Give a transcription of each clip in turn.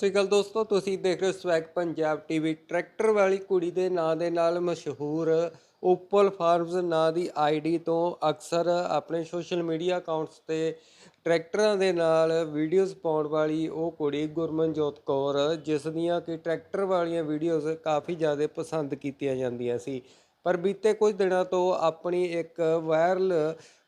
ਸ੍ਰੀ ਅਕਾਲ ਦੋਸਤੋ, ਤੁਸੀਂ ਦੇਖ ਰਹੇ ਹੋ ਸਵੈਗ ਪੰਜਾਬ ਟੀਵੀ ਟਰੈਕਟਰ ਵਾਲੀ ਕੁੜੀ ਦੇ ਨਾਂ ਦੇ ਨਾਲ ਮਸ਼ਹੂਰ ਓਪਲ ਫਾਰਮਸ ਨਾਂ ਦੀ ਆਈਡੀ ਤੋਂ ਅਕਸਰ ਆਪਣੇ ਸੋਸ਼ਲ ਮੀਡੀਆ ਅਕਾਊਂਟਸ ਤੇ ਟਰੈਕਟਰਾਂ ਦੇ ਨਾਲ ਵੀਡੀਓਜ਼ ਪਾਉਣ ਵਾਲੀ ਉਹ ਕੁੜੀ ਗੁਰਮਨਜੋਤ ਕੌਰ, ਜਿਸ ਦੀਆਂ ਕਿ ਟਰੈਕਟਰ ਵਾਲੀਆਂ ਵੀਡੀਓਜ਼ ਕਾਫੀ ਜ਼ਿਆਦਾ ਪਸੰਦ ਕੀਤੀਆਂ ਜਾਂਦੀਆਂ ਸੀ। ਪਰ ਬੀਤੇ ਕੁਝ ਦਿਨਾਂ ਤੋਂ ਆਪਣੀ ਇੱਕ ਵਾਇਰਲ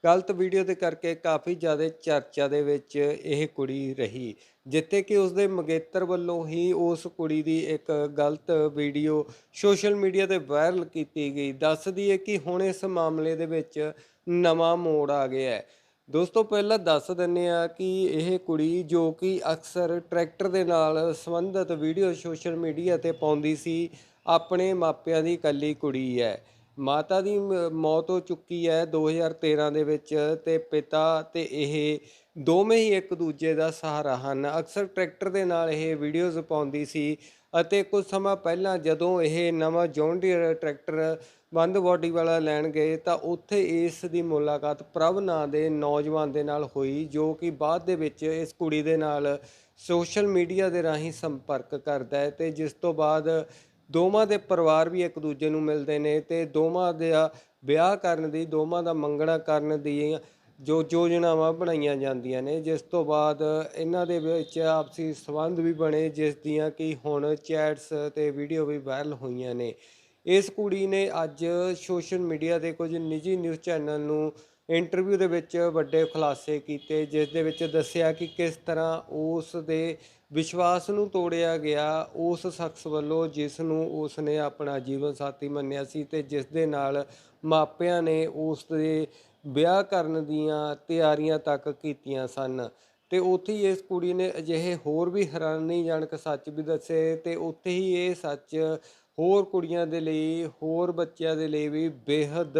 ਗਲਤ ਵੀਡੀਓ ਦੇ ਕਰਕੇ ਕਾਫੀ ਜ਼ਿਆਦਾ ਚਰਚਾ ਦੇ ਵਿੱਚ ਇਹ ਕੁੜੀ ਰਹੀ, ਜਿੱਥੇ ਕਿ ਉਸਦੇ ਮੰਗੇਤਰ ਵੱਲੋਂ ਹੀ ਉਸ ਕੁੜੀ ਦੀ ਇੱਕ ਗਲਤ ਵੀਡੀਓ ਸੋਸ਼ਲ ਮੀਡੀਆ ਤੇ ਵਾਇਰਲ ਕੀਤੀ ਗਈ। ਦੱਸਦੀ ਹੈ ਕਿ ਹੁਣ ਇਸ ਮਾਮਲੇ ਦੇ ਵਿੱਚ ਨਵਾਂ ਮੋੜ ਆ ਗਿਆ ਹੈ। ਦੋਸਤੋ, ਪਹਿਲਾਂ ਦੱਸ ਦਿੰਨੇ ਆ ਕਿ ਇਹ ਕੁੜੀ ਜੋ ਕਿ ਅਕਸਰ ਟਰੈਕਟਰ ਦੇ ਨਾਲ ਸੰਬੰਧਿਤ ਵੀਡੀਓ ਸੋਸ਼ਲ ਮੀਡੀਆ ਤੇ ਪਾਉਂਦੀ ਸੀ, ਆਪਣੇ ਮਾਪਿਆਂ ਦੀ ਇਕੱਲੀ ਕੁੜੀ ਹੈ। ਮਾਤਾ ਦੀ ਮ- ਮੌਤ ਹੋ ਚੁੱਕੀ ਹੈ 2013 ਦੇ ਵਿੱਚ ਤੇ ਪਿਤਾ ਤੇ ਇਹ ਦੋਵੇਂ ਹੀ ਇੱਕ ਦੂਜੇ ਦਾ ਸਹਾਰਾ ਹਨ। ਅਕਸਰ ਟਰੈਕਟਰ ਦੇ ਨਾਲ ਇਹ ਵੀਡੀਓਜ਼ ਪਾਉਂਦੀ ਸੀ ਅਤੇ ਕੁਝ ਸਮਾਂ ਪਹਿਲਾਂ ਜਦੋਂ ਇਹ ਨਵਾਂ ਜੌਨ ਡੀਅਰ ਟਰੈਕਟਰ ਬੰਦ ਬਾਡੀ ਵਾਲਾ ਲੈਣ ਗਏ ਤਾਂ ਉੱਥੇ ਇਸ ਦੀ ਮੁਲਾਕਾਤ ਪ੍ਰਭ ਨਾਂ ਦੇ ਨੌਜਵਾਨ ਦੇ ਨਾਲ ਹੋਈ, ਜੋ ਕਿ ਬਾਅਦ ਦੇ ਵਿੱਚ ਇਸ ਕੁੜੀ ਦੇ ਨਾਲ ਸੋਸ਼ਲ ਮੀਡੀਆ ਦੇ ਰਾਹੀਂ ਸੰਪਰਕ ਕਰਦਾ ਹੈ ਤੇ ਜਿਸ ਤੋਂ ਬਾਅਦ ਦੋਵਾਂ ਦੇ ਪਰਿਵਾਰ ਵੀ ਇੱਕ ਦੂਜੇ ਨੂੰ ਮਿਲਦੇ ਨੇ ਤੇ ਦੋਵਾਂ ਦੇ ਵਿਆਹ ਕਰਨ ਦੀ, ਦੋਵਾਂ ਦਾ ਮੰਗਣਾ ਕਰਨ ਦੀ ਜੋ ਯੋਜਨਾਵਾਂ ਬਣਾਈਆਂ ਜਾਂਦੀਆਂ ਨੇ, ਜਿਸ ਤੋਂ ਬਾਅਦ ਇਹਨਾਂ ਦੇ ਵਿੱਚ ਆਪਸੀ ਸਬੰਧ ਵੀ ਬਣੇ, ਜਿਸ ਦੀਆਂ ਕਿ ਹੁਣ ਚੈਟਸ ਤੇ ਵੀਡੀਓ ਵੀ ਵਾਇਰਲ ਹੋਈਆਂ ਨੇ। ਇਸ ਕੁੜੀ ਨੇ ਅੱਜ ਸੋਸ਼ਲ ਮੀਡੀਆ ਦੇ ਕੁਝ ਨਿੱਜੀ ਨਿਊਜ਼ ਚੈਨਲ ਨੂੰ ਇੰਟਰਵਿਊ ਦੇ ਵਿੱਚ ਵੱਡੇ ਖੁਲਾਸੇ ਕੀਤੇ, ਜਿਸ ਦੇ ਵਿੱਚ ਦੱਸਿਆ ਕਿ ਕਿਸ ਤਰ੍ਹਾਂ ਉਸ ਦੇ ਵਿਸ਼ਵਾਸ ਨੂੰ ਤੋੜਿਆ ਗਿਆ, ਉਸ ਸ਼ਖਸ ਵੱਲੋਂ ਜਿਸ ਨੂੰ ਉਸ ਨੇ ਆਪਣਾ ਜੀਵਨ ਸਾਥੀ ਮੰਨਿਆ ਸੀ ਤੇ ਜਿਸ ਦੇ ਨਾਲ ਮਾਪਿਆਂ ਨੇ ਉਸ ਦੇ ਵਿਆਹ ਕਰਨ ਦੀਆਂ ਤਿਆਰੀਆਂ ਤੱਕ ਕੀਤੀਆਂ ਸਨ। ਤੇ ਉੱਥੇ ਹੀ ਇਸ ਕੁੜੀ ਨੇ ਅਜਿਹੇ ਹੋਰ ਵੀ ਹੈਰਾਨੀਜਨਕ ਸੱਚ ਵੀ ਦੱਸੇ ਤੇ ਉੱਥੇ ਹੀ ਇਹ ਸੱਚ ਹੋਰ ਕੁੜੀਆਂ ਦੇ ਲਈ, ਹੋਰ ਬੱਚਿਆਂ ਦੇ ਲਈ ਵੀ ਬੇਹੱਦ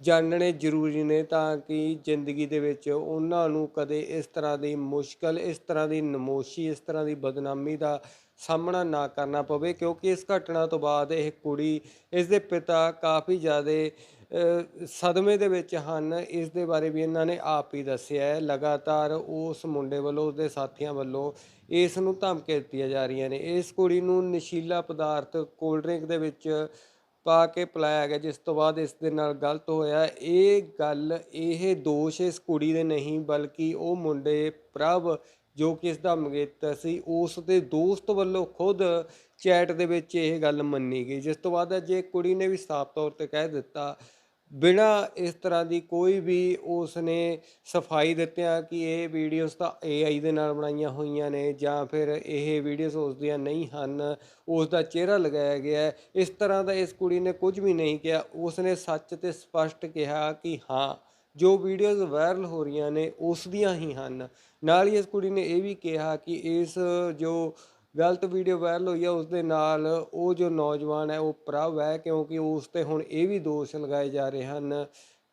ਜਾਣਨੇ ਜ਼ਰੂਰੀ ਨੇ ਤਾਂ ਕਿ ਜ਼ਿੰਦਗੀ ਦੇ ਵਿੱਚ ਉਹਨਾਂ ਨੂੰ ਕਦੇ ਇਸ ਤਰ੍ਹਾਂ ਦੀ ਮੁਸ਼ਕਲ, ਇਸ ਤਰ੍ਹਾਂ ਦੀ ਨਮੋਸ਼ੀ, ਇਸ ਤਰ੍ਹਾਂ ਦੀ ਬਦਨਾਮੀ ਦਾ ਸਾਹਮਣਾ ਨਾ ਕਰਨਾ ਪਵੇ, ਕਿਉਂਕਿ ਇਸ ਘਟਨਾ ਤੋਂ ਬਾਅਦ ਇਹ ਕੁੜੀ, ਇਸ ਦੇ ਪਿਤਾ ਕਾਫੀ ਜ਼ਿਆਦਾ ਸਦਮੇ ਦੇ ਵਿੱਚ ਹਨ। ਇਸ ਦੇ ਬਾਰੇ ਵੀ ਇਹਨਾਂ ਨੇ ਆਪ ਹੀ ਦੱਸਿਆ ਹੈ। ਲਗਾਤਾਰ ਉਸ ਮੁੰਡੇ ਵੱਲੋਂ ਉਸਦੇ ਸਾਥੀਆਂ ਵੱਲੋਂ ਇਸ ਨੂੰ ਧਮਕੀਆਂ ਦਿੱਤੀਆਂ ਜਾ ਰਹੀਆਂ ਨੇ। ਇਸ ਕੁੜੀ ਨੂੰ ਨਸ਼ੀਲਾ ਪਦਾਰਥ, ਕੋਲਡ ਡਰਿੰਕ ਦੇ ਵਿੱਚ ਪਾ ਕੇ ਪਿਲਾਇਆ ਗਿਆ ਜਿਸ ਤੋਂ ਬਾਅਦ ਇਸ ਦੇ ਨਾਲ ਗਲਤ ਹੋਇਆ। ਇਹ ਗੱਲ, ਇਹ ਦੋਸ਼ ਇਸ ਕੁੜੀ ਦੇ ਨਹੀਂ, ਬਲਕਿ ਉਹ ਮੁੰਡੇ ਪ੍ਰਭ ਜੋ ਕਿ ਇਸ ਦਾ ਮੰਗੇਤਰ ਸੀ, ਉਸ ਦੇ ਦੋਸਤ ਵੱਲੋਂ ਖੁਦ ਚੈਟ ਦੇ ਵਿੱਚ ਇਹ ਗੱਲ ਮੰਨੀ ਗਈ। ਜਿਸ ਤੋਂ ਬਾਅਦ ਅੱਜ ਇਹ ਕੁੜੀ ਨੇ ਵੀ ਸਾਫ਼ ਤੌਰ ਤੇ ਕਹਿ ਦਿੱਤਾ ਬਿਨਾ ਇਸ ਤਰ੍ਹਾਂ ਦੀ ਕੋਈ ਵੀ ਉਸ ਨੇ ਸਫ਼ਾਈ ਦਿੱਤਿਆਂ ਕਿ ਇਹ ਵੀਡੀਓਜ਼ ਤਾਂ AI ਦੇ ਨਾਲ ਬਣਾਈਆਂ ਹੋਈਆਂ ਨੇ ਜਾਂ ਫਿਰ ਇਹ ਵੀਡੀਓਜ਼ ਉਸ ਦੀਆਂ ਨਹੀਂ ਹਨ ਉਸ ਦਾ ਚਿਹਰਾ ਲਗਾਇਆ ਗਿਆ ਇਸ ਤਰ੍ਹਾਂ ਦਾ ਇਸ ਕੁੜੀ ਨੇ ਕੁਝ ਵੀ ਨਹੀਂ ਕਿਹਾ। ਉਸ ਨੇ ਸੱਚ ਤੇ ਸਪਸ਼ਟ ਕਿਹਾ ਕਿ ਹਾਂ, ਜੋ ਵੀਡੀਓਜ਼ ਵਾਇਰਲ ਹੋ ਰਹੀਆਂ ਨੇ ਉਸ ਦੀਆਂ ਹੀ ਹਨ। ਨਾਲ ਹੀ ਇਸ ਕੁੜੀ ਨੇ ਇਹ ਵੀ ਕਿਹਾ ਕਿ ਇਸ ਜੋ ਗਲਤ ਵੀਡੀਓ ਵਾਇਰਲ ਹੋਈ ਹੈ ਉਸ ਦੇ ਨਾਲ ਉਹ ਜੋ ਨੌਜਵਾਨ ਹੈ, ਉਹ ਪ੍ਰਭ ਹੈ ਕਿਉਂਕਿ ਉਸ ਤੇ ਹੁਣ ਇਹ ਵੀ ਦੋਸ਼ ਲਗਾਏ ਜਾ ਰਹੇ ਹਨ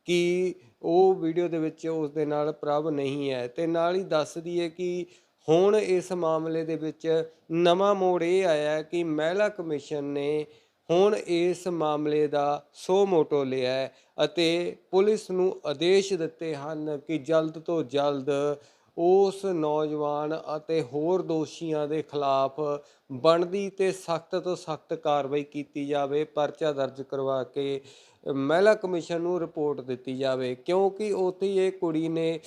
ਕਿ ਉਹ ਵੀਡੀਓ ਦੇ ਵਿੱਚ ਉਸ ਦੇ ਨਾਲ ਪ੍ਰਭ ਨਹੀਂ ਹੈ। ਤੇ ਨਾਲ ਹੀ ਦੱਸਦੀ ਹੈ ਕਿ ਹੁਣ ਇਸ ਮਾਮਲੇ ਦੇ ਵਿੱਚ ਨਵਾਂ ਮੋੜ ਇਹ ਆਇਆ ਕਿ ਮਹਿਲਾ ਕਮਿਸ਼ਨ ਨੇ ਹੁਣ ਇਸ ਮਾਮਲੇ ਦਾ ਸੋ ਮੋਟੋ ਲਿਆ ਅਤੇ ਪੁਲਿਸ ਨੂੰ ਆਦੇਸ਼ ਦਿੱਤੇ ਹਨ ਕਿ ਜਲਦ ਤੋਂ ਜਲਦ ਉਸ ਨੌਜਵਾਨ ਅਤੇ ਹੋਰ ਦੋਸ਼ੀਆਂ ਦੇ ਖਿਲਾਫ ਬਣਦੀ ਤੇ ਸਖਤ ਤੋਂ ਸਖਤ ਕਾਰਵਾਈ ਕੀਤੀ ਜਾਵੇ, ਪਰਚਾ ਦਰਜ ਕਰਵਾ ਕੇ ਮਹਿਲਾ ਕਮਿਸ਼ਨ ਨੂੰ ਰਿਪੋਰਟ ਦਿੱਤੀ ਜਾਵੇ। ਕਿਉਂਕਿ ਉੱਥੇ ਇਹ ਕੁੜੀ ਨੇ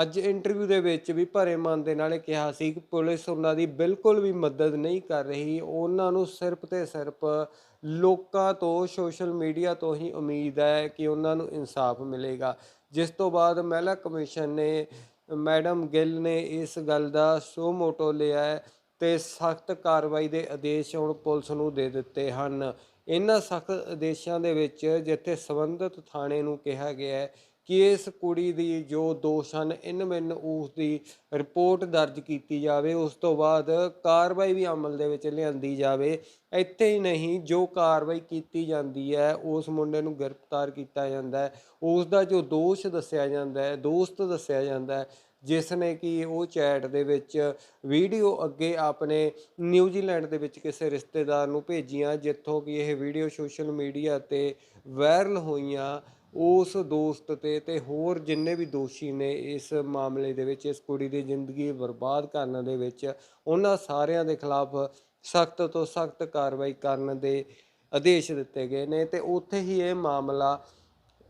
ਅੱਜ ਇੰਟਰਵਿਊ ਦੇ ਵਿੱਚ ਵੀ ਭਰੇ ਮਨ ਦੇ ਨਾਲ ਕਿਹਾ ਸੀ ਕਿ ਪੁਲਿਸ ਉਹਨਾਂ ਦੀ ਬਿਲਕੁਲ ਵੀ ਮਦਦ ਨਹੀਂ ਕਰ ਰਹੀ। ਉਹਨਾਂ ਨੂੰ ਸਿਰਫ ਤੇ ਸਿਰਫ ਲੋਕਾਂ ਤੋਂ, ਸੋਸ਼ਲ ਮੀਡੀਆ ਤੋਂ ਹੀ ਉਮੀਦ ਹੈ ਕਿ ਉਹਨਾਂ ਨੂੰ ਇਨਸਾਫ ਮਿਲੇਗਾ। ਜਿਸ ਤੋਂ ਬਾਅਦ ਮਹਿਲਾ ਕਮਿਸ਼ਨ ਨੇ ਮੈਡਮ ਗਿੱਲ ਨੇ ਇਸ ਗੱਲ ਦਾ ਸੋ ਮੋਟੋ ਲਿਆ ਹੈ ਤੇ ਸਖਤ ਕਾਰਵਾਈ ਦੇ ਆਦੇਸ਼ ਹੁਣ ਪੁਲਿਸ ਨੂੰ ਦੇ ਦਿੱਤੇ ਹਨ। ਇਹਨਾਂ ਸਖਤ ਆਦੇਸ਼ਾਂ ਦੇ ਵਿੱਚ ਜਿੱਥੇ ਸੰਬੰਧਿਤ ਥਾਣੇ ਨੂੰ ਕਿਹਾ ਗਿਆ ਹੈ ਕਿ ਇਸ ਕੁੜੀ ਦੀ ਜੋ ਦੋਸ਼ ਹਨ, ਇਨ ਮਿਨ ਉਸ ਦੀ ਰਿਪੋਰਟ ਦਰਜ ਕੀਤੀ ਜਾਵੇ, ਉਸ ਤੋਂ ਬਾਅਦ ਕਾਰਵਾਈ ਵੀ ਅਮਲ ਦੇ ਵਿੱਚ ਲਿਆਂਦੀ ਜਾਵੇ। ਇੱਥੇ ਹੀ ਨਹੀਂ, ਜੋ ਕਾਰਵਾਈ ਕੀਤੀ ਜਾਂਦੀ ਹੈ, ਉਸ ਮੁੰਡੇ ਨੂੰ ਗ੍ਰਿਫਤਾਰ ਕੀਤਾ ਜਾਂਦਾ ਹੈ। ਉਸ ਦਾ ਜੋ ਦੋਸ਼ ਦੱਸਿਆ ਜਾਂਦਾ ਹੈ, ਦੋਸਤ ਦੱਸਿਆ ਜਾਂਦਾ ਹੈ ਜਿਸ ਨੇ ਕਿ ਉਹ ਚੈਟ ਦੇ ਵਿੱਚ ਵੀਡੀਓ ਅੱਗੇ ਆਪਣੇ ਨਿਊਜ਼ੀਲੈਂਡ ਦੇ ਵਿੱਚ ਕਿਸੇ ਰਿਸ਼ਤੇਦਾਰ ਨੂੰ ਭੇਜੀਆਂ, ਜਿੱਥੋਂ ਕਿ ਇਹ ਵੀਡੀਓ ਸੋਸ਼ਲ ਮੀਡੀਆ ਤੇ ਵਾਇਰਲ ਹੋਈਆਂ ਉਸ ਦੋਸਤ ਤੇ ਤੇ ਹੋਰ ਜਿੰਨੇ ਵੀ ਦੋਸ਼ੀ ਨੇ ਇਸ ਮਾਮਲੇ ਦੇ ਵਿੱਚ, ਇਸ ਕੁੜੀ ਦੀ ਜ਼ਿੰਦਗੀ ਬਰਬਾਦ ਕਰਨ ਦੇ ਵਿੱਚ, ਉਹਨਾਂ ਸਾਰਿਆਂ ਦੇ ਖਿਲਾਫ ਸਖਤ ਤੋਂ ਸਖਤ ਕਾਰਵਾਈ ਕਰਨ ਦੇ ਆਦੇਸ਼ ਦਿੱਤੇ ਗਏ ਨੇ ਤੇ ਉੱਥੇ ਹੀ ਇਹ ਮਾਮਲਾ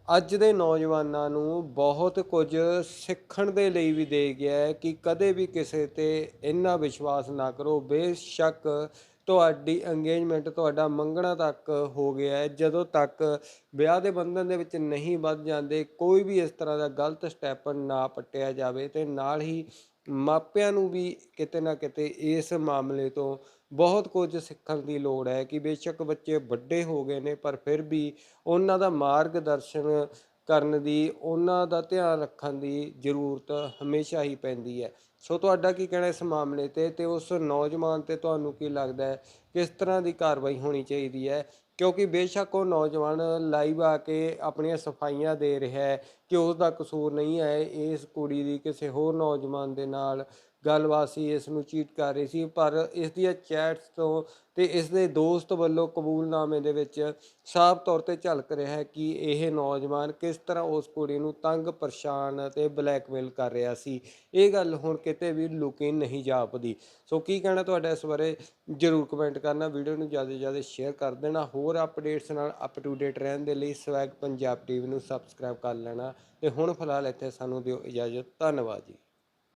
ਅੱਜ ਦੇ ਨੌਜਵਾਨਾਂ ਨੂੰ ਬਹੁਤ ਕੁਝ ਸਿੱਖਣ ਦੇ ਲਈ ਵੀ ਦੇ ਗਿਆ ਹੈ ਕਿ ਕਦੇ ਵੀ ਕਿਸੇ ਤੇ ਇੰਨਾ ਵਿਸ਼ਵਾਸ ਨਾ ਕਰੋ। ਬੇਸ਼ੱਕ ਤੁਹਾਡੀ ਇੰਗੇਜਮੈਂਟ ਤੁਹਾਡਾ ਮੰਗਣਾ ਤੱਕ ਹੋ ਗਿਆ ਹੈ। ਜਦੋਂ ਤੱਕ ਵਿਆਹ ਦੇ ਬੰਧਨ ਦੇ ਵਿੱਚ ਨਹੀਂ ਵੱਧ ਜਾਂਦੇ, ਕੋਈ ਵੀ ਇਸ ਤਰ੍ਹਾਂ ਦਾ ਗਲਤ ਸਟੈਪ ਨਾ ਪੱਟਿਆ ਜਾਵੇ ਤੇ ਨਾਲ ਹੀ ਮਾਪਿਆਂ ਨੂੰ ਵੀ ਕਿਤੇ ਨਾ ਕਿਤੇ ਇਸ ਮਾਮਲੇ ਤੋਂ ਬਹੁਤ ਕੁਝ ਸਿੱਖਣ ਦੀ ਲੋੜ ਹੈ ਕਿ ਬੇਸ਼ੱਕ ਬੱਚੇ ਵੱਡੇ ਹੋ ਗਏ ਨੇ, ਪਰ ਫਿਰ ਵੀ ਉਹਨਾਂ ਦਾ ਮਾਰਗਦਰਸ਼ਨ ਕਰਨ ਦੀ, ਉਹਨਾਂ ਦਾ ਧਿਆਨ ਰੱਖਣ ਦੀ ਜ਼ਰੂਰਤ ਹਮੇਸ਼ਾ ਹੀ ਪੈਂਦੀ ਹੈ। ਸੋ ਤੁਹਾਡਾ ਕੀ ਕਹਿਣਾ ਇਸ ਮਾਮਲੇ ਤੇ ਤੇ ਉਸ ਨੌਜਵਾਨ ਤੇ ਤੁਹਾਨੂੰ ਕੀ ਲੱਗਦਾ ਹੈ? ਕਿਸ ਤਰ੍ਹਾਂ ਦੀ ਕਾਰਵਾਈ ਹੋਣੀ ਚਾਹੀਦੀ ਹੈ? ਕਿਉਂਕਿ ਬੇਸ਼ੱਕ ਉਹ ਨੌਜਵਾਨ ਲਾਈਵ ਆ ਕੇ ਆਪਣੀਆਂ ਸਫਾਈਆਂ ਦੇ ਰਿਹਾ ਹੈ ਕਿ ਉਸ ਦਾ ਕਸੂਰ ਨਹੀਂ ਹੈ ਇਸ ਕੁੜੀ ਦੀ ਕਿਸੇ ਹੋਰ ਨੌਜਵਾਨ ਦੇ ਨਾਲ। ਗੱਲਬਾਤ ਸੀ, ਇਸ ਨੂੰ ਚੀਟ ਕਰ ਰਹੀ ਸੀ, ਪਰ ਇਸ ਦੀਆਂ ਚੈਟਸ ਤੋਂ ਤੇ ਇਸ ਦੇ ਦੋਸਤ ਵੱਲੋਂ ਕਬੂਲਨਾਮੇ ਦੇ ਵਿੱਚ ਸਾਫ਼ ਤੌਰ ਤੇ ਝਲਕ ਰਿਹਾ ਹੈ ਕਿ ਇਹ ਨੌਜਵਾਨ ਕਿਸ ਤਰ੍ਹਾਂ ਉਸ ਕੁੜੀ ਨੂੰ ਤੰਗ, ਪਰੇਸ਼ਾਨ ਤੇ ਬਲੈਕਮੇਲ ਕਰ ਰਿਹਾ ਸੀ। ਇਹ ਗੱਲ ਹੁਣ ਕਿਤੇ ਵੀ ਲੁਕੀ ਨਹੀਂ ਜਾਪਦੀ। ਸੋ ਕੀ ਕਹਿਣਾ ਤੁਹਾਡਾ ਇਸ ਬਾਰੇ? ਜਰੂਰ ਕਮੈਂਟ ਕਰਨਾ ਵੀਡੀਓ ਨੂੰ ਜ਼ਿਆਦਾ ਜ਼ਿਆਦਾ ਸ਼ੇਅਰ ਕਰ ਦੇਣਾ, ਹੋਰ ਅਪਡੇਟਸ ਨਾਲ ਅਪ ਟੂ ਡੇਟ ਰਹਿਣ ਦੇ ਲਈ ਸਵੈਗ ਪੰਜਾਬ ਟੀਵੀ ਨੂੰ ਸਬਸਕ੍ਰਾਈਬ ਕਰ ਲੈਣਾ। ਤੇ ਹੁਣ ਫਿਲਹਾਲ ਇੱਥੇ ਸਾਨੂੰ ਦਿਓ ਇਜਾਜ਼ਤ, ਧੰਨਵਾਦ ਜੀ।